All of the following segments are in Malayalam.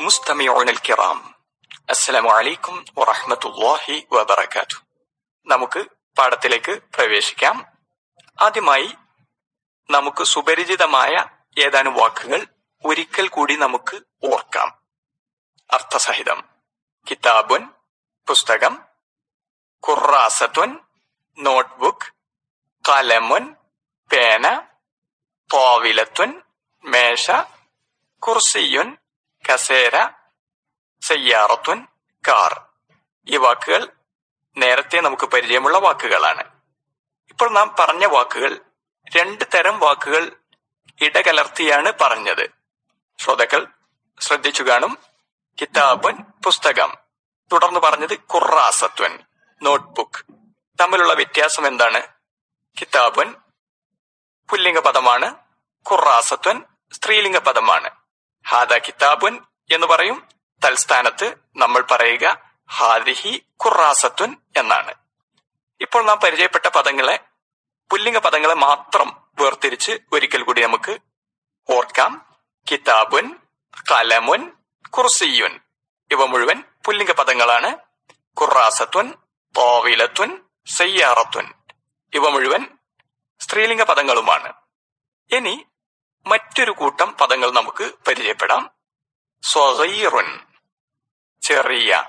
മുസ്തമിഊന കിറാം അസ്സലാമു അലൈക്കും വറഹ്മത്തുള്ളാഹി വബറകാതുഹു നമുക്ക് പാഠത്തിലേക്ക് പ്രവേശിക്കാം. ആദ്യമായി നമുക്ക് സുപരിചിതമായ ഏതാനും വാക്കുകൾ ഒരിക്കൽ കൂടി നമുക്ക് ഓർക്കാം. അർത്ഥസഹിതം. കിതാബുൻ പുസ്തകം. ഖുറാസത്തുൻ നോട്ട്ബുക്ക്. കലമുൻ പേന. തോവിലത്തുൻ മേശ. കുർസിയുൻ കസേര സയ്യാറത്തുൻ കാർ. ഈ വാക്കുകൾ നേരത്തെ നമുക്ക് പരിചയമുള്ള വാക്കുകളാണ്. ഇപ്പോൾ നാം പറഞ്ഞ വാക്കുകൾ രണ്ട് തരം വാക്കുകൾ ഇടകലർത്തിയാണ് പറഞ്ഞത്. ശ്രോതാക്കൾ ശ്രദ്ധിച്ചു കാണും. കിതാബൻ പുസ്തകം. തുടർന്ന് പറഞ്ഞത് ഖുറാസത്വൻ നോട്ട്ബുക്ക്. തമ്മിലുള്ള വ്യത്യാസം എന്താണ്? കിതാബൻ പുല്ലിംഗ പദമാണ് കുറാസത്വൻ സ്ത്രീലിംഗ പദമാണ് ഹാദ കിതാബുൻ എന്ന് പറയും. തൽസ്ഥാനത്ത് നമ്മൾ പറയുക ഹാദിഹി ഖുറാസത്തുൻ എന്നാണ്. ഇപ്പോൾ നാം പരിചയപ്പെട്ട പദങ്ങളെ പുല്ലിംഗ പദങ്ങളെ മാത്രം വേർതിരിച്ച് ഒരിക്കൽ കൂടി നമുക്ക് ഓർക്കാം. കിതാബുൻ കലമുൻ കുർസിയുൻ. ഇവ മുഴുവൻ പുല്ലിംഗ പദങ്ങളാണ്. ഖുറാസത്തുൻ തോവിലത്തുൻ സയ്യാറത്തുൻ. ഇവ മുഴുവൻ സ്ത്രീലിംഗ പദങ്ങളുമാണ്. ഇനി മറ്റൊരു കൂട്ടം പദങ്ങൾ നമുക്ക് പരിചയപ്പെടാം. സ്വഹീറുൻ ചെറിയ.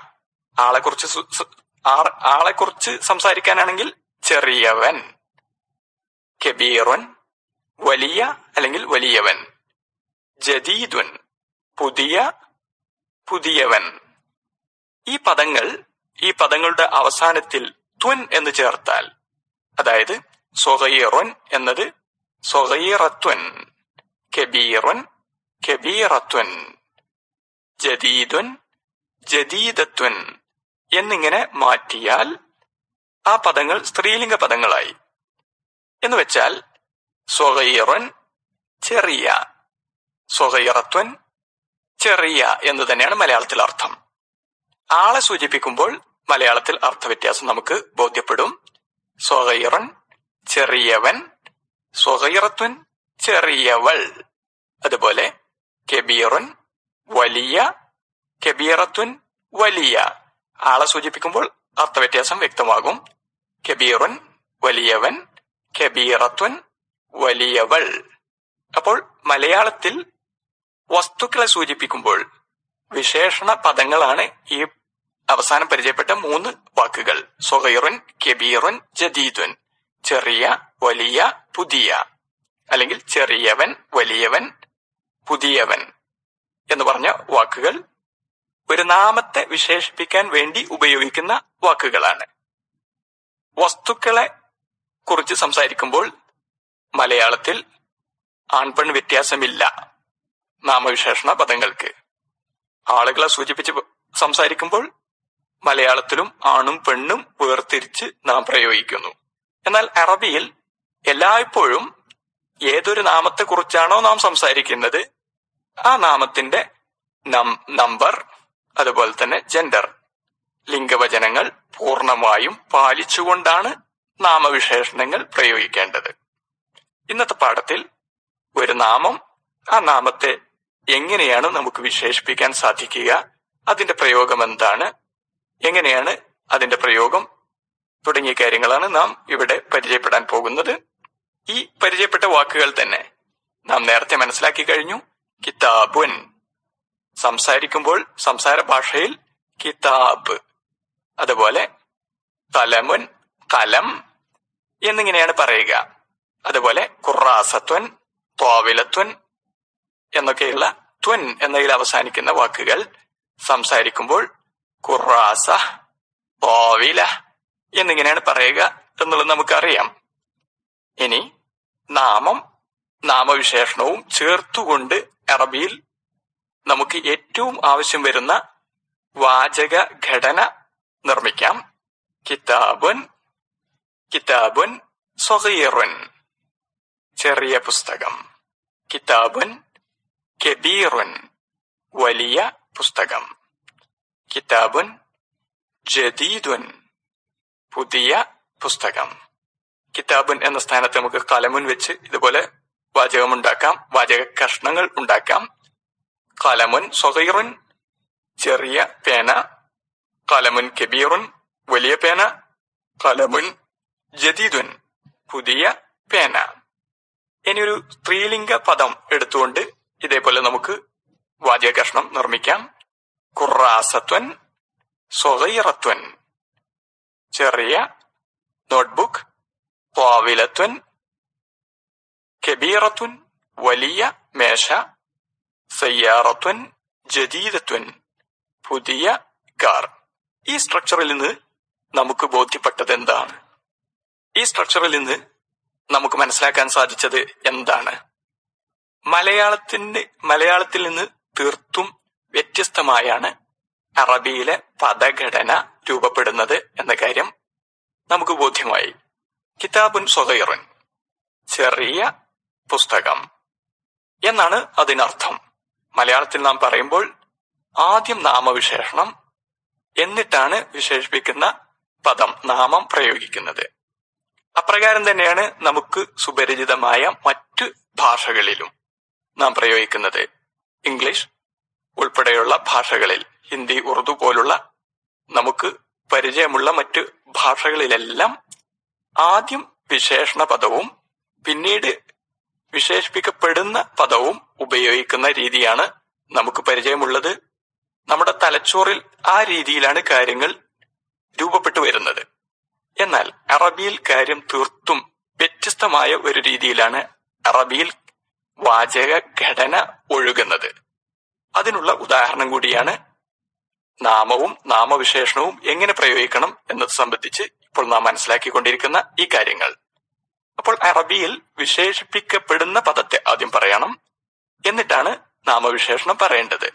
ആളെക്കുറിച്ച് കുറിച്ച് ആളെ കുറിച്ച് ആളെക്കുറിച്ച് സംസാരിക്കാനാണെങ്കിൽ ചെറിയവൻ. കബീറുൻ വലിയ അല്ലെങ്കിൽ വലിയവൻ. ജദീദുൻ പുതിയ പുതിയവൻ. ഈ പദങ്ങൾ ഈ പദങ്ങളുടെ അവസാനത്തിൽ ത്വൻ എന്ന് ചേർത്താൽ അതായത് സ്വഗീറുൻ എന്നത് സ്വഗീറത്വൻ. കബീറുൻ كبيرة ജദീദുൻ ജദീദത്വൻ എന്നിങ്ങനെ മാറ്റിയാൽ ആ പദങ്ങൾ സ്ത്രീലിംഗ പദങ്ങളായി. എന്ന് വെച്ചാൽ സ്വഗീറുൻ ചെറിയ സ്വഗീറത്വൻ ചെറിയ എന്ന് തന്നെയാണ് മലയാളത്തിൽ അർത്ഥം. ആളെ സൂചിപ്പിക്കുമ്പോൾ മലയാളത്തിൽ അർത്ഥവ്യത്യാസം നമുക്ക് ബോധ്യപ്പെടും. സ്വഗീറൻ ചെറിയവൻ സ്വഗീറത്വൻ ചെറിയവൾ. അതുപോലെ കെബീറുൻ വലിയ കെബീറത്തുൻ വലിയ. ആളെ സൂചിപ്പിക്കുമ്പോൾ അർത്ഥവ്യത്യാസം വ്യക്തമാകും. കെബീറുൻ വലിയവൻ കെബീറത്തുൻ വലിയവൾ. അപ്പോൾ മലയാളത്തിൽ വസ്തുക്കളെ സൂചിപ്പിക്കുമ്പോൾ വിശേഷണ പദങ്ങളാണ് ഈ അവസാനം പരിചയപ്പെട്ട മൂന്ന് വാക്കുകൾ. സൊഹൈറുൻ കെബീറുൻ ജദീദുൻ. ചെറിയ വലിയ പുതിയ. അല്ലെങ്കിൽ ചെറിയവൻ വലിയവൻ പുതിയവൻ എന്ന് പറഞ്ഞ വാക്കുകൾ ഒരു നാമത്തെ വിശേഷിപ്പിക്കാൻ വേണ്ടി ഉപയോഗിക്കുന്ന വാക്കുകളാണ്. വസ്തുക്കളെ കുറിച്ച് സംസാരിക്കുമ്പോൾ മലയാളത്തിൽ ആൺപെൺ വ്യത്യാസമില്ല നാമവിശേഷണ പദങ്ങൾക്ക്. ആളുകളെ സൂചിപ്പിച്ച് സംസാരിക്കുമ്പോൾ മലയാളത്തിലും ആണും പെണ്ണും വേർതിരിച്ച് നാം പ്രയോഗിക്കുന്നു. എന്നാൽ അറബിയിൽ എല്ലായ്പ്പോഴും ഏതൊരു നാമത്തെക്കുറിച്ചാണോ നാം സംസാരിക്കുന്നത്? ആ നാമത്തിന്റെ നമ്പർ അതുപോലെ തന്നെ ജെൻഡർ ലിംഗവചനങ്ങൾ പൂർണമായും പാലിച്ചുകൊണ്ടാണ് നാമവിശേഷണങ്ങൾ പ്രയോഗിക്കേണ്ടത്. ഇന്നത്തെ പാഠത്തിൽ ഒരു നാമം ആ നാമത്തെ എങ്ങനെയാണ് നമുക്ക് വിശേഷിപ്പിക്കാൻ സാധിക്കുക അതിന്റെ പ്രയോഗം എന്താണ് എങ്ങനെയാണ് അതിന്റെ പ്രയോഗം തുടങ്ങിയ കാര്യങ്ങളാണ് നാം ഇവിടെ പരിചയപ്പെടാൻ പോകുന്നത്. ഈ പരിചയപ്പെട്ട വാക്കുകൾ തന്നെ നാം നേരത്തെ മനസ്സിലാക്കി കഴിഞ്ഞു. കിതാബുൻ. സംസാരിക്കുമ്പോൾ സംസാര ഭാഷയിൽ കിതാബ്. അതുപോലെ തലമുൻ കലം എന്നിങ്ങനെയാണ് പറയുക. അതുപോലെ ഖുറാസത്വൻ ത്വാവിലത്വൻ എന്നൊക്കെയുള്ള ത്വൻ എന്നതിൽ അവസാനിക്കുന്ന വാക്കുകൾ സംസാരിക്കുമ്പോൾ ഖുറാസ ത്വാവില എന്നിങ്ങനെയാണ് പറയുക എന്നുള്ളത് നമുക്കറിയാം. ഇനി നാമം നാമവിശേഷണവും ചേർത്തുകൊണ്ട് അറബിയിൽ നമുക്ക് ഏറ്റവും ആവശ്യം വരുന്ന വാചക ഘടന നിർമ്മിക്കാം. കിതാബുൻ കിതാബുൻ സ്വഗീറുൻ ചെറിയ പുസ്തകം. കിതാബുൻ കബീറുൻ. വലിയ പുസ്തകം. കിതാബുൻ ജദീദുൻ. പുതിയ പുസ്തകം. കിതാബുൻ എന്ന സ്ഥാനത്ത് നമുക്ക് കലമുൻ വെച്ച് ഇതുപോലെ വാചകം ഉണ്ടാക്കാം വാചക കഷ്ണങ്ങൾ ഉണ്ടാക്കാം. കലമുൻ സൊഹീറുൻ ചെറിയ പേന. കലമുൻ കബീറുൻ വലിയ പേന. കലമുൻ ജദീദുൻ പുതിയ പേന. ഇനി ഒരു സ്ത്രീലിംഗ പദം എടുത്തുകൊണ്ട് ഇതേപോലെ നമുക്ക് വാചക കഷ്ണം നിർമ്മിക്കാം. കുറാസത്വൻ സ്വഗൈറത്വൻ ചെറിയ നോട്ട്ബുക്ക് ത്വാവിലത്വൻ كبيرة വലിയ മേശ സയ്യാറത്വൻ ജദീദത്വൻ പുതിയ കാർ. ഈ സ്ട്രക്ചറിൽ നിന്ന് നമുക്ക് ബോധ്യപ്പെട്ടത് എന്താണ്? ഈ സ്ട്രക്ചറിൽ നിന്ന് നമുക്ക് മനസ്സിലാക്കാൻ സാധിച്ചത് എന്താണ്? മലയാളത്തിന്റെ മലയാളത്തിൽ നിന്ന് തീർത്തും വ്യത്യസ്തമായാണ് അറബിയിലെ പദഘടന രൂപപ്പെടുന്നത് എന്ന കാര്യം നമുക്ക് ബോധ്യമായി. കിതാബുൻ സ്വകൈറുൻ ചെറിയ പുസ്തകം. എന്നാണ് അതിനർത്ഥം. മലയാളത്തിൽ നാം പറയുമ്പോൾ ആദ്യം നാമവിശേഷണം എന്നിട്ടാണ് വിശേഷിപ്പിക്കുന്ന പദം നാമം പ്രയോഗിക്കുന്നത്. അപ്രകാരം തന്നെയാണ് നമുക്ക് സുപരിചിതമായ മറ്റു ഭാഷകളിലും നാം പ്രയോഗിക്കുന്നത്. ഇംഗ്ലീഷ് ഉൾപ്പെടെയുള്ള ഭാഷകളിൽ ഹിന്ദി ഉറുദു പോലുള്ള നമുക്ക് പരിചയമുള്ള മറ്റു ഭാഷകളിലെല്ലാം ആദ്യം വിശേഷണ പദവും പിന്നീട് വിശേഷിപ്പിക്കപ്പെടുന്ന പദവും ഉപയോഗിക്കുന്ന രീതിയാണ് നമുക്ക് പരിചയമുള്ളത്. നമ്മുടെ തലച്ചോറിൽ ആ രീതിയിലാണ് കാര്യങ്ങൾ രൂപപ്പെട്ടു വരുന്നത്. എന്നാൽ അറബിയിൽ കാര്യം തീർത്തും വ്യത്യസ്തമായ ഒരു രീതിയിലാണ് അറബിയിൽ വാചക ഘടന ഒഴുകുന്നത്. അതിനുള്ള ഉദാഹരണം കൂടിയാണ് നാമവും നാമവിശേഷണവും എങ്ങനെ പ്രയോഗിക്കണം എന്നത് സംബന്ധിച്ച് ഇപ്പോൾ നാം മനസ്സിലാക്കിക്കൊണ്ടിരിക്കുന്ന ഈ കാര്യങ്ങൾ. അപ്പോൾ അറബിയിൽ വിശേഷിപ്പിക്കപ്പെടുന്ന പദത്തെ ആദ്യം പറയണം. എന്നിട്ടാണ് നാമവിശേഷണം പറയേണ്ടത്.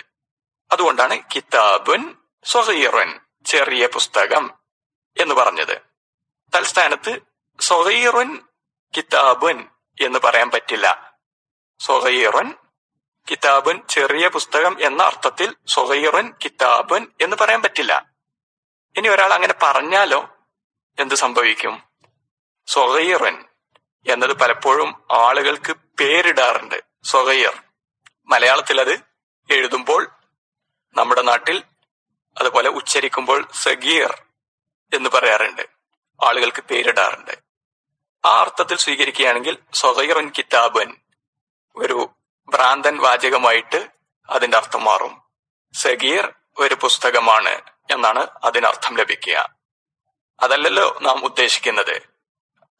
അതുകൊണ്ടാണ് കിതാബുൻ സൊഹീറുൻ ചെറിയ പുസ്തകം എന്ന് പറഞ്ഞത്. തൽസ്ഥാനത്ത് സൊഹീറുൻ കിതാബുൻ എന്ന് പറയാൻ പറ്റില്ല. സൊഹീറുൻ കിതാബുൻ ചെറിയ പുസ്തകം എന്ന അർത്ഥത്തിൽ സൊഹീറുൻ കിതാബുൻ എന്ന് പറയാൻ പറ്റില്ല. ഇനി ഒരാൾ അങ്ങനെ പറഞ്ഞാലോ എന്ത് സംഭവിക്കും? സൊഹീറുൻ എന്നത് പലപ്പോഴും ആളുകൾക്ക് പേരിടാറുണ്ട്. സൊഹീർ. മലയാളത്തിൽ അത് എഴുതുമ്പോൾ നമ്മുടെ നാട്ടിൽ അതുപോലെ ഉച്ചരിക്കുമ്പോൾ സഗീർ എന്ന് പറയാറുണ്ട്. ആളുകൾക്ക് പേരിടാറുണ്ട്. ആ അർത്ഥത്തിൽ സ്വീകരിക്കുകയാണെങ്കിൽ സൊഹൈറുൻ കിതാബൻ ഒരു ഭ്രാന്തൻ വാചകമായിട്ട് അതിന്റെ അർത്ഥം മാറും. സഗീർ ഒരു പുസ്തകമാണ് എന്നാണ് അതിനർത്ഥം ലഭിക്കുക. അതല്ലല്ലോ നാം ഉദ്ദേശിക്കുന്നത്.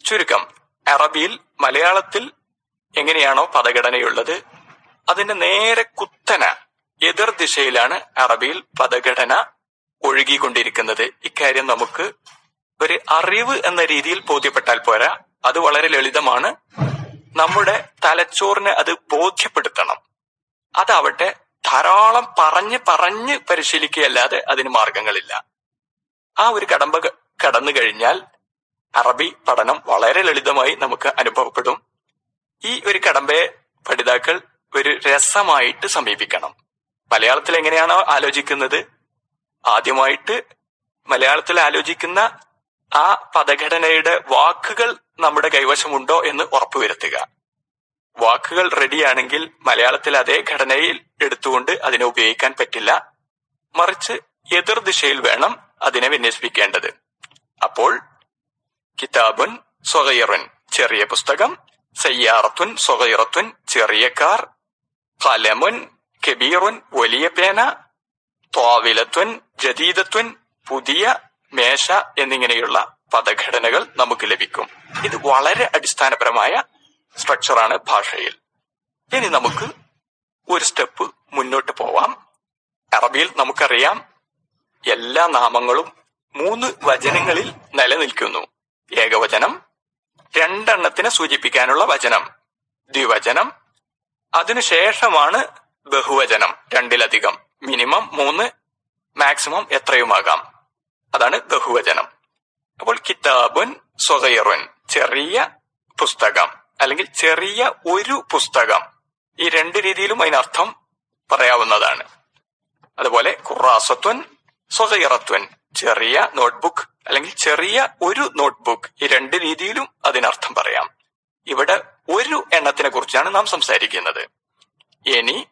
ചുരുക്കം അറബിയിൽ മലയാളത്തിൽ എങ്ങനെയാണോ പദഘടനയുള്ളത്? അതിന്റെ നേരെ കുത്തന എതിർ ദിശയിലാണ് അറബിയിൽ പദഘടന ഒഴുകിക്കൊണ്ടിരിക്കുന്നത്. ഇക്കാര്യം നമുക്ക് ഒരു അറിവ് എന്ന രീതിയിൽ ബോധ്യപ്പെട്ടാൽ പോരാ. അത് വളരെ ലളിതമാണ്. നമ്മുടെ തലച്ചോറിനെ അത് ബോധ്യപ്പെടുത്തണം. അതാവട്ടെ ധാരാളം പറഞ്ഞ് പറഞ്ഞ് പരിശീലിക്കുകയല്ലാതെ അതിന് മാർഗങ്ങളില്ല. ആ ഒരു കടമ്പ കടന്നു കഴിഞ്ഞാൽ അറബി പഠനം വളരെ ലളിതമായി നമുക്ക് അനുഭവപ്പെടും. ഈ ഒരു കടമ്പയെ പഠിതാക്കൾ ഒരു രസമായിട്ട് സമീപിക്കണം. മലയാളത്തിൽ എങ്ങനെയാണോ ആലോചിക്കുന്നത്? ആദ്യമായിട്ട് മലയാളത്തിൽ ആലോചിക്കുന്ന ആ പദഘടനയുടെ വാക്കുകൾ നമ്മുടെ കൈവശമുണ്ടോ എന്ന് ഉറപ്പുവരുത്തുക വാക്കുകൾ റെഡിയാണെങ്കിൽ മലയാളത്തിൽ അതേ ഘടനയിൽ എടുത്തുകൊണ്ട് അതിനെ ഉപയോഗിക്കാൻ പറ്റില്ല. മറിച്ച് എതിർ ദിശയിൽ വേണം അതിനെ വിന്യസിപ്പിക്കേണ്ടത്. അപ്പോൾ കിതാബുൻ സ്വകയറുൻ ചെറിയ പുസ്തകം. സയ്യാറത്തുൻ സ്വകയറത്തുൻ ചെറിയ കാർ. കലമുൻ കബീറുൻ വലിയ പേന. ത്വാവിലത്വൻ ജദീദത്വൻ പുതിയ മേശ എന്നിങ്ങനെയുള്ള പദഘടനകൾ നമുക്ക് ലഭിക്കും. ഇത് വളരെ അടിസ്ഥാനപരമായ സ്ട്രക്ചറാണ് ഭാഷയിൽ. ഇനി നമുക്ക് ഒരു സ്റ്റെപ്പ് മുന്നോട്ട് പോവാം. അറബിയിൽ നമുക്കറിയാം എല്ലാ നാമങ്ങളും മൂന്ന് വചനങ്ങളിൽ നിലനിൽക്കുന്നു. ഏകവചനം രണ്ടെണ്ണത്തിനെ സൂചിപ്പിക്കാനുള്ള വചനം. ദ്വിവചനം അതിനുശേഷമാണ് ബഹുവചനം രണ്ടിലധികം. മിനിമം മൂന്ന് മാക്സിമം എത്രയുമാകാം. അതാണ് ബഹുവചനം. അപ്പോൾ കിതാബുൻ സ്വതയറുൻ ചെറിയ പുസ്തകം അല്ലെങ്കിൽ ചെറിയ ഒരു പുസ്തകം. ഈ രണ്ട് രീതിയിലും അതിനർത്ഥം പറയാവുന്നതാണ്. അതുപോലെ ഖുറാസത്വൻ സ്വകൈറത്വൻ ചെറിയ നോട്ട്ബുക്ക് അല്ലെങ്കിൽ ചെറിയ ഒരു നോട്ട്ബുക്ക്. ഈ രണ്ട് രീതിയിലും അതിനർത്ഥം പറയാം. ഇവിടെ ഒരു എണ്ണത്തിനെ കുറിച്ചാണ് നാം സംസാരിക്കുന്നത്. ഇനി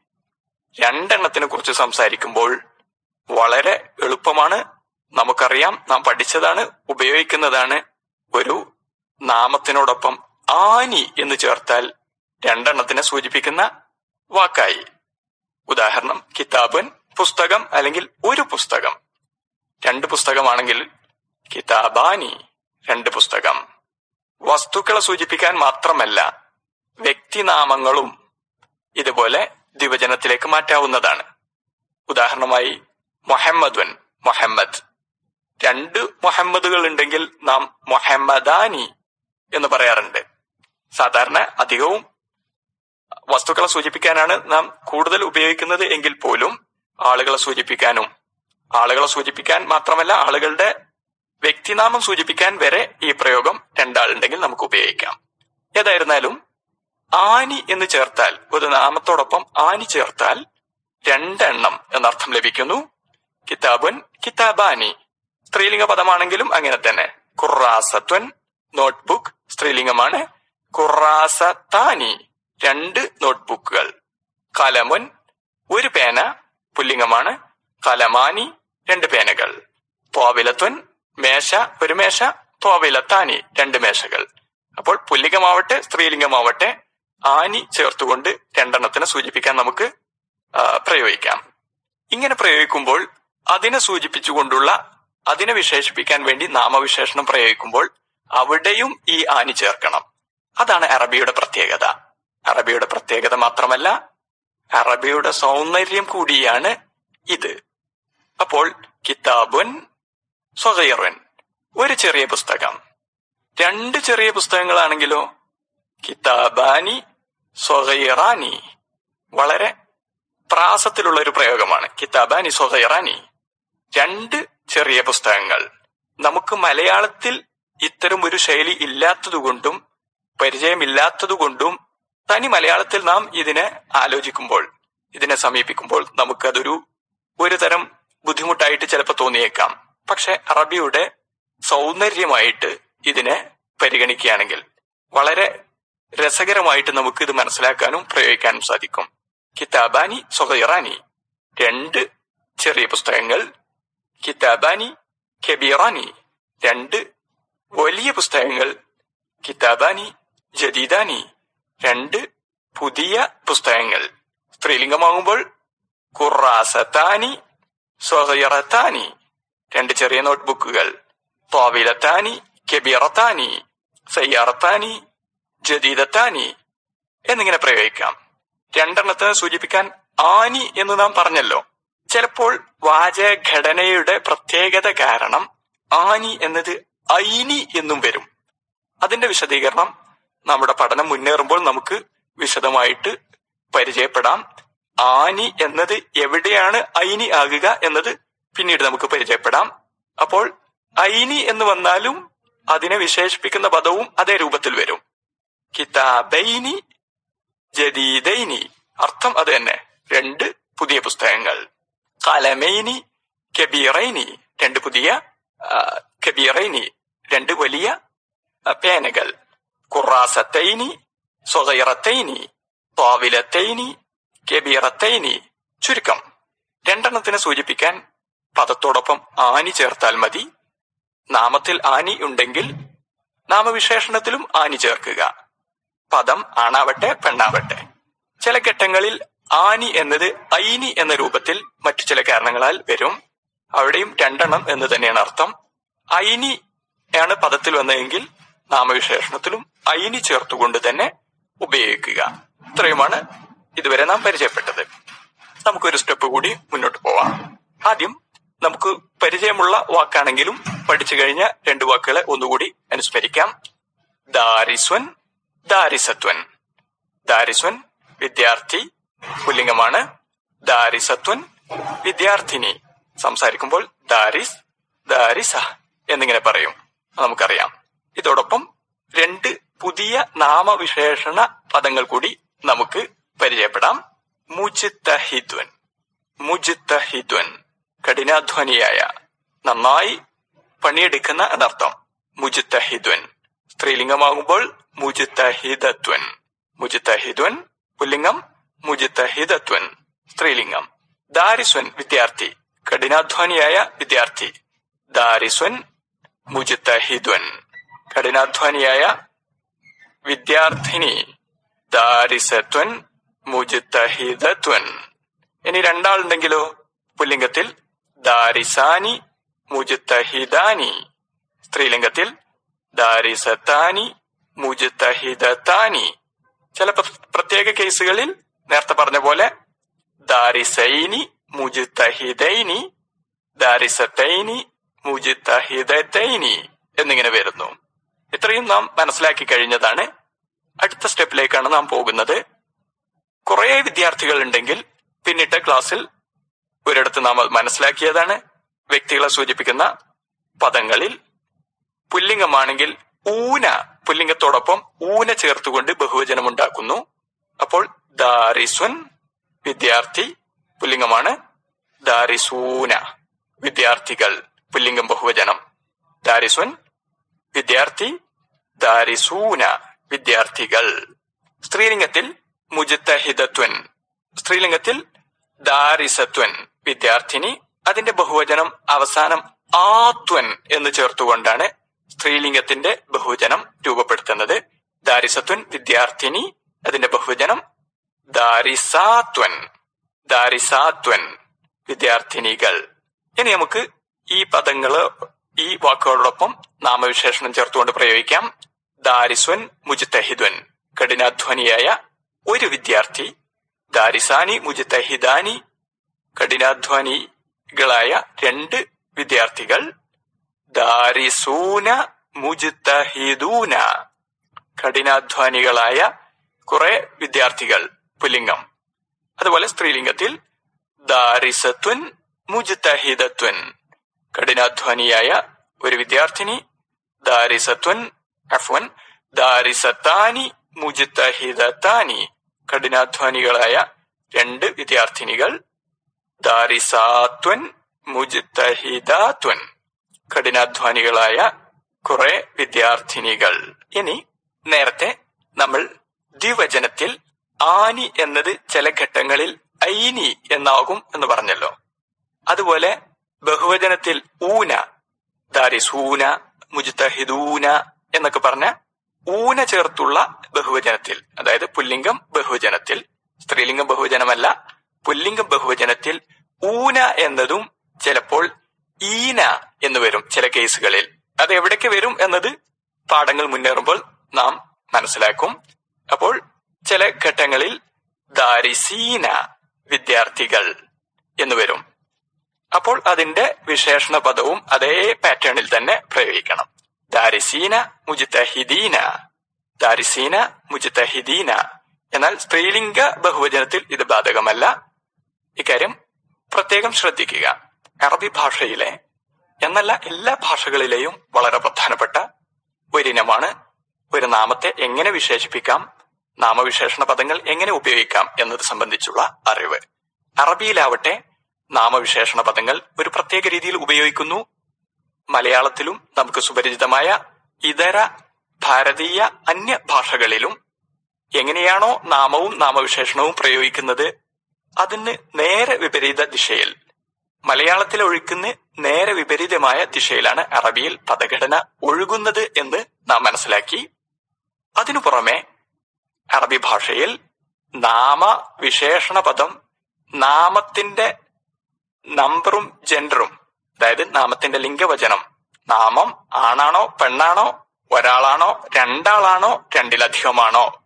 രണ്ടെണ്ണത്തിനെ കുറിച്ച് സംസാരിക്കുമ്പോൾ വളരെ എളുപ്പമാണ്. നമുക്കറിയാം നാം പഠിച്ചതാണ് ഉപയോഗിക്കുന്നതാണ്. ഒരു നാമത്തിനോടൊപ്പം ആനി എന്ന് ചേർത്താൽ രണ്ടെണ്ണത്തിനെ സൂചിപ്പിക്കുന്ന വാക്കായി. ഉദാഹരണം കിതാബൻ പുസ്തകം അല്ലെങ്കിൽ ഒരു പുസ്തകം. രണ്ട് പുസ്തകമാണെങ്കിൽ കിതാബാനി രണ്ട് പുസ്തകം. വസ്തുക്കളെ സൂചിപ്പിക്കാൻ മാത്രമല്ല വ്യക്തിനാമങ്ങളും ഇതുപോലെ ദ്വിവചനത്തിലേക്ക് മാറ്റാവുന്നതാണ്. ഉദാഹരണമായി മൊഹമ്മദ്വൻ മൊഹമ്മദ്. രണ്ട് മൊഹമ്മദുകൾ ഉണ്ടെങ്കിൽ നാം മൊഹമ്മദാനി എന്ന് പറയാറുണ്ട്. സാധാരണ അധികവും വസ്തുക്കളെ സൂചിപ്പിക്കാനാണ് നാം കൂടുതൽ ഉപയോഗിക്കുന്നത് എങ്കിൽ പോലും ആളുകളെ സൂചിപ്പിക്കാനും ആളുകളെ സൂചിപ്പിക്കാൻ മാത്രമല്ല ആളുകളുടെ വ്യക്തിനാമം സൂചിപ്പിക്കാൻ വരെ ഈ പ്രയോഗം രണ്ടാളുണ്ടെങ്കിൽ നമുക്ക് ഉപയോഗിക്കാം. ഏതായിരുന്നാലും ആനി എന്ന് ചേർത്താൽ ഒരു നാമത്തോടൊപ്പം ആനി ചേർത്താൽ രണ്ടെണ്ണം എന്നർത്ഥം ലഭിക്കുന്നു. കിതാബുൻ കിതാബാനി. സ്ത്രീലിംഗ പദമാണെങ്കിലും അങ്ങനെ തന്നെ. ഖുറാസത്വൻ നോട്ട്ബുക്ക് സ്ത്രീലിംഗമാണ്. ഖുറാസത്താനി രണ്ട് നോട്ട്ബുക്കുകൾ. കലമുൻ ഒരു പേന പുല്ലിംഗമാണ്. കലമാനി രണ്ട് പേനകൾ. പോവിലത്വൻ മേശ ഒരു മേശ പോവിലത്താനി രണ്ട് മേശകൾ. അപ്പോൾ പുല്ലിംഗമാവട്ടെ സ്ത്രീലിംഗമാവട്ടെ ആനി ചേർത്തുകൊണ്ട് രണ്ടെണ്ണത്തിനെ സൂചിപ്പിക്കാൻ നമുക്ക് പ്രയോഗിക്കാം. ഇങ്ങനെ പ്രയോഗിക്കുമ്പോൾ അതിനെ സൂചിപ്പിച്ചുകൊണ്ടുള്ള അതിനെ വിശേഷിപ്പിക്കാൻ വേണ്ടി നാമവിശേഷണം പ്രയോഗിക്കുമ്പോൾ അവിടെയും ഈ ആനി ചേർക്കണം. അതാണ് അറബിയുടെ പ്രത്യേകത. അറബിയുടെ പ്രത്യേകത മാത്രമല്ല അറബിയുടെ സൗന്ദര്യം കൂടിയാണ് ഇത്. അപ്പോൾ കിതാബുൻ സ്വകയറുൻ ഒരു ചെറിയ പുസ്തകം. രണ്ട് ചെറിയ പുസ്തകങ്ങളാണെങ്കിലോ? കിതാബാനി സ്വകയറാനി വളരെ പ്രാസത്തിലുള്ള ഒരു പ്രയോഗമാണ്. കിതാബാനി സ്വകയറാനി രണ്ട് ചെറിയ പുസ്തകങ്ങൾ. നമുക്ക് മലയാളത്തിൽ ഇത്തരം ഒരു ശൈലി ഇല്ലാത്തതുകൊണ്ടും പരിചയമില്ലാത്തതുകൊണ്ടും തനി മലയാളത്തിൽ നാം ഇതിനെ ആലോചിക്കുമ്പോൾ ഇതിനെ സമീപിക്കുമ്പോൾ നമുക്കതൊരു ഒരു തരം ബുദ്ധിമുട്ടായിട്ട് ചിലപ്പോൾ തോന്നിയേക്കാം. പക്ഷെ അറബിയുടെ സൗന്ദര്യമായിട്ട് ഇതിനെ പരിഗണിക്കുകയാണെങ്കിൽ വളരെ രസകരമായിട്ട് നമുക്ക് ഇത് മനസ്സിലാക്കാനും പ്രയോഗിക്കാനും സാധിക്കും. കിതാബാനി സൊഹൈറാനി രണ്ട് ചെറിയ പുസ്തകങ്ങൾ. കിതാബാനി കെബീറാനി. രണ്ട് വലിയ പുസ്തകങ്ങൾ. കിതാബാനി ജദീദാനി. രണ്ട് പുതിയ പുസ്തകങ്ങൾ. സ്ത്രീലിംഗമാകുമ്പോൾ ഖുറാസത്താനി സ്വഹയറത്താനി രണ്ട് ചെറിയ നോട്ട്ബുക്കുകൾ. തോവിലത്താനി കെബിയറത്താനി സയ്യാറത്താനി ജദീദത്താനി എന്നിങ്ങനെ പ്രയോഗിക്കാം. രണ്ടെണ്ണത്തെ സൂചിപ്പിക്കാൻ ആനി എന്ന് നാം പറഞ്ഞല്ലോ. ചിലപ്പോൾ വാചകഘടനയുടെ പ്രത്യേകത കാരണം ആനി എന്നത് ഐനി എന്നും വരും. അതിന്റെ വിശദീകരണം നമ്മുടെ പഠനം മുന്നേറുമ്പോൾ നമുക്ക് വിശദമായിട്ട് പരിചയപ്പെടാം. ആനി എന്നത് എവിടെയാണ് ഐനി ആകുക എന്നത് പിന്നീട് നമുക്ക് പരിചയപ്പെടാം. അപ്പോൾ ഐനി എന്ന് വന്നാലും അതിനെ വിശേഷിപ്പിക്കുന്ന പദവും അതേ രൂപത്തിൽ വരും. കിതാബൈനി ജദീദൈനി. അർത്ഥം അത് തന്നെ. രണ്ട് പുതിയ പുസ്തകങ്ങൾ. കലമൈനി കബീറൈനി. രണ്ട് പുതിയ കബീറൈനി. രണ്ട് വലിയ പേനകൾ. കുറാസത്തൈനി സ്വതൈറത്തൈനി താവിലത്തൈനി കബീറത്തൈനി ചുരുക്കം. രണ്ടെണ്ണത്തിനെ സൂചിപ്പിക്കാൻ പദത്തോടൊപ്പം ആനി ചേർത്താൽ മതി. നാമത്തിൽ ആനി ഉണ്ടെങ്കിൽ നാമവിശേഷണത്തിലും ആനി ചേർക്കുക. പദം ആണാവട്ടെ പെണ്ണാവട്ടെ. ചില ഘട്ടങ്ങളിൽ ആനി എന്നത് ഐനി എന്ന രൂപത്തിൽ മറ്റു ചില കാരണങ്ങളാൽ വരും. അവിടെയും രണ്ടെണ്ണം എന്ന് തന്നെയാണ് അർത്ഥം. ഐനി ആണ് പദത്തിൽ വന്നതെങ്കിൽ നാമവിശേഷണത്തിലും ഐനി ചേർത്തുകൊണ്ട് തന്നെ ഉപയോഗിക്കുക. ഇത്രയുമാണ് ഇതുവരെ നാം പരിചയപ്പെട്ടത്. നമുക്കൊരു സ്റ്റെപ്പ് കൂടി മുന്നോട്ട് പോവാം. ആദ്യം നമുക്ക് പരിചയമുള്ള വാക്കാണെങ്കിലും പഠിച്ചു കഴിഞ്ഞ രണ്ട് വാക്കുകളെ ഒന്നുകൂടി അനുസ്മരിക്കാം. ദാരിസ്വൻ ദാരിസത്വൻ. ദാരിസ്വൻ വിദ്യാർത്ഥി പുല്ലിംഗമാണ്. ദാരിസത്വൻ വിദ്യാർത്ഥിനി. സംസാരിക്കുമ്പോൾ ദാരിസ് ദാരിസ എന്നിങ്ങനെ പറയും. നമുക്കറിയാം. ഇതോടൊപ്പം രണ്ട് പുതിയ നാമവിശേഷണ പദങ്ങൾ കൂടി നമുക്ക് പരിചയപ്പെടാം. മുജിത്തഹിദ്വൻ മുജിത്തഹിദ്വൻ കഠിനാധ്വാനിയായ നന്നായി പണിയെടുക്കുന്ന എന്നർത്ഥം. മുജിത്തഹിദ്വൻ സ്ത്രീലിംഗമാകുമ്പോൾ മുജിത്തഹിദത്വൻ മുജിത്തഹിദ്വൻ പുല്ലിംഗം മുജിത്തഹിദത്വൻ സ്ത്രീലിംഗം. ദാരിസ്വൻ വിദ്യാർത്ഥി. കഠിനാധ്വാനിയായ വിദ്യാർത്ഥി. ദാരിസ്വൻ മുജിത്തഹിദ്വൻ കഠിനാധ്വാനിയായ വിദ്യാർത്ഥിനി. ദാരിസത്വൻ മുജിത്തഹിദത്വൻ ഇനി രണ്ടാളുണ്ടെങ്കിലോ? പുല്ലിംഗത്തിൽ ദാരിസാനി മുജിത്തഹിദാനി. സ്ത്രീലിംഗത്തിൽ ദാരിസത്താനി മുജിത്തഹിദത്താനി. ചില പ്രത്യേക കേസുകളിൽ നേരത്തെ പറഞ്ഞ പോലെ ദാരിസൈനി മുജിത്തഹിദൈനി ദാരിസത്തൈനി മുജിത്തഹിദൈനി എന്നിങ്ങനെ വരുന്നു. ഇത്രയും നാം മനസ്സിലാക്കി കഴിഞ്ഞതാണ്. അടുത്ത സ്റ്റെപ്പിലേക്കാണ് നാം പോകുന്നത്. കുറെ വിദ്യാർത്ഥികൾ ഉണ്ടെങ്കിൽ പിന്നിട്ട ക്ലാസ്സിൽ ഒരിടത്ത് നാം അത് മനസ്സിലാക്കിയതാണ്. വ്യക്തികളെ സൂചിപ്പിക്കുന്ന പദങ്ങളിൽ പുല്ലിംഗമാണെങ്കിൽ ഊന പുല്ലിംഗത്തോടൊപ്പം ഊന ചേർത്തുകൊണ്ട് ബഹുവചനം ഉണ്ടാക്കുന്നു അപ്പോൾ ദാരിസുൻ വിദ്യാർത്ഥി പുല്ലിംഗമാണ്. ദാരിസൂന വിദ്യാർത്ഥികൾ പുല്ലിംഗം ബഹുവചനം. ദാരിസുൻ വിദ്യാർത്ഥി ദാരിസൂന വിദ്യാർത്ഥികൾ. സ്ത്രീലിംഗത്തിൽ മുജിത്തഹിതത്വൻ സ്ത്രീലിംഗത്തിൽ ദാരിസത്വൻ വിദ്യാർത്ഥിനി. അതിന്റെ ബഹുവചനം അവസാനം ആത്വൻ എന്ന് ചേർത്തുകൊണ്ടാണ് സ്ത്രീലിംഗത്തിന്റെ ബഹുവചനം രൂപപ്പെടുത്തുന്നത്. ദാരിസത്വൻ വിദ്യാർത്ഥിനി. അതിന്റെ ബഹുവചനം ദാരിസാത്വൻ ദാരിസാത്വൻ വിദ്യാർത്ഥിനികൾ. ഇനി നമുക്ക് ഈ പദങ്ങൾ ഈ വാക്കുകളോടൊപ്പം നാമവിശേഷണം ചേർത്തുകൊണ്ട് പ്രയോഗിക്കാം. ദാരിസ്വൻ മുജിത്തഹിദ്വൻ കഠിനാധ്വാനിയായ ഒരു വിദ്യാർത്ഥി ദാരിസാനി മുജിത്തഹിദാനി കഠിനാധ്വാനികളായ രണ്ട് വിദ്യാർത്ഥികൾ ദാരിസൂന മുജിത്തഹിദൂന കഠിനാധ്വാനികളായ കുറെ വിദ്യാർത്ഥികൾ പുല്ലിംഗം. അതുപോലെ സ്ത്രീലിംഗത്തിൽ ദാരിസത്വൻ മുജിത്തഹിദത്വൻ. കഠിനാധ്വാനിയായ ഒരു വിദ്യാർത്ഥിനി ദാരിസത്വൻ അഫ്വൻ ദാരിസത്താനി മുജിത്തഹിദത്താനി. കഠിനാധ്വാനികളായ രണ്ട് വിദ്യാർത്ഥിനികൾ. ദാരിസാത്വൻ മുജിത്തഹിദാത്വൻ. കഠിനാധ്വാനികളായ കുറെ വിദ്യാർത്ഥിനികൾ. ഇനി നേരത്തെ നമ്മൾ ദ്വിവചനത്തിൽ ആനി എന്നത് ചില ഘട്ടങ്ങളിൽ ഐനി എന്നാകും എന്ന് പറഞ്ഞല്ലോ. അതുപോലെ ബഹുവചനത്തിൽ ഊന ദാരിസൂന മുജിത്തഹിദൂന എന്നൊക്കെ പറഞ്ഞ ഊന ചേർത്തുള്ള ബഹുവചനത്തിൽ അതായത് പുല്ലിംഗം ബഹുവചനത്തിൽ സ്ത്രീലിംഗം ബഹുവചനമല്ല പുല്ലിംഗം ബഹുവചനത്തിൽ ഊന എന്നതും ചിലപ്പോൾ ഈന എന്ന് വരും ചില കേസുകളിൽ. അത് എവിടേക്ക് വരും എന്നത് പാഠങ്ങൾ മുന്നേറുമ്പോൾ നാം മനസ്സിലാക്കും. അപ്പോൾ ചില ഘട്ടങ്ങളിൽ ദാരിസീന വിദ്യാർത്ഥികൾ എന്ന് വരും. അപ്പോൾ അതിന്റെ വിശേഷണ പദവും അതേ പാറ്റേണിൽ തന്നെ പ്രയോഗിക്കണം. ദാരിസീന മുജിത്തഹിദീന ദാരിസീന മുജിത്തഹിദീന എന്നാൽ സ്ത്രീലിംഗ ബഹുവചനത്തിൽ ഇത് ബാധകമല്ല. ഇക്കാര്യം പ്രത്യേകം ശ്രദ്ധിക്കുക. അറബി ഭാഷയിലെ എന്നല്ല എല്ലാ ഭാഷകളിലെയും വളരെ പ്രധാനപ്പെട്ട ഒരിനമാണ് ഒരു നാമത്തെ എങ്ങനെ വിശേഷിപ്പിക്കാം നാമവിശേഷണ പദങ്ങൾ എങ്ങനെ ഉപയോഗിക്കാം എന്നത് സംബന്ധിച്ചുള്ള അറിവ്. അറബിയിലാവട്ടെ നാമവിശേഷണ പദങ്ങൾ ഒരു പ്രത്യേക രീതിയിൽ ഉപയോഗിക്കുന്നു മലയാളത്തിലും നമുക്ക് സുപരിചിതമായ ഇതര ഭാരതീയ അന്യ ഭാഷകളിലും എങ്ങനെയാണോ നാമവും നാമവിശേഷണവും പ്രയോഗിക്കുന്നത് അതിന് നേരെ വിപരീത ദിശയിൽ മലയാളത്തിൽ ഒഴുക്കുന്ന നേരെ വിപരീതമായ ദിശയിലാണ് അറബിയിൽ പദഘടന ഒഴുകുന്നത് എന്ന് നാം മനസ്സിലാക്കി. അതിനു പുറമെ അറബി ഭാഷയിൽ നാമ വിശേഷണ പദം നാമത്തിന്റെ നമ്പറും ജെൻഡറും അതായത് നാമത്തിന്റെ ലിംഗവചനം. നാമം ആണാണോ പെണ്ണാണോ ഒരാളാണോ രണ്ടാളാണോ രണ്ടിലധികമാണോ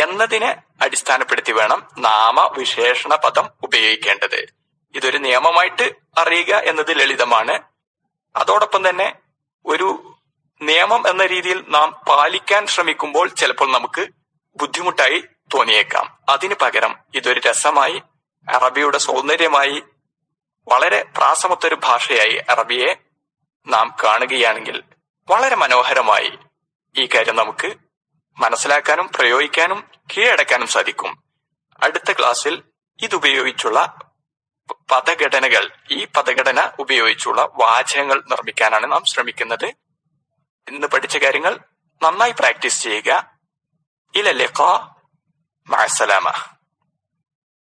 എന്നതിനെ അടിസ്ഥാനപ്പെടുത്തി വേണം നാമവിശേഷണ പദം ഉപയോഗിക്കേണ്ടത്. ഇതൊരു നിയമമായിട്ട് അറിയുക എന്നത് ലളിതമാണ്. അതോടൊപ്പം തന്നെ ഒരു നിയമം എന്ന രീതിയിൽ നാം പാലിക്കാൻ ശ്രമിക്കുമ്പോൾ ചിലപ്പോൾ നമുക്ക് ബുദ്ധിമുട്ടായി തോന്നിയേക്കാം. അതിനു പകരം ഇതൊരു രസമായി അറബിയുടെ സൗന്ദര്യമായി വളരെ പ്രാസമത്തൊരു ഭാഷയായി അറബിയെ നാം കാണുകയാണെങ്കിൽ വളരെ മനോഹരമായി ഈ കാര്യം നമുക്ക് മനസ്സിലാക്കാനും പ്രയോഗിക്കാനും കീഴടക്കാനും സാധിക്കും. അടുത്ത ക്ലാസ്സിൽ ഇതുപയോഗിച്ചുള്ള പദഘടനകൾ ഈ പദഘടന ഉപയോഗിച്ചുള്ള വാചകങ്ങൾ നിർമ്മിക്കാനാണ് നാം ശ്രമിക്കുന്നത്. ഇന്ന് പഠിച്ച കാര്യങ്ങൾ നന്നായി പ്രാക്ടീസ് ചെയ്യുക. ഇലല്ലേ മഅസലാമ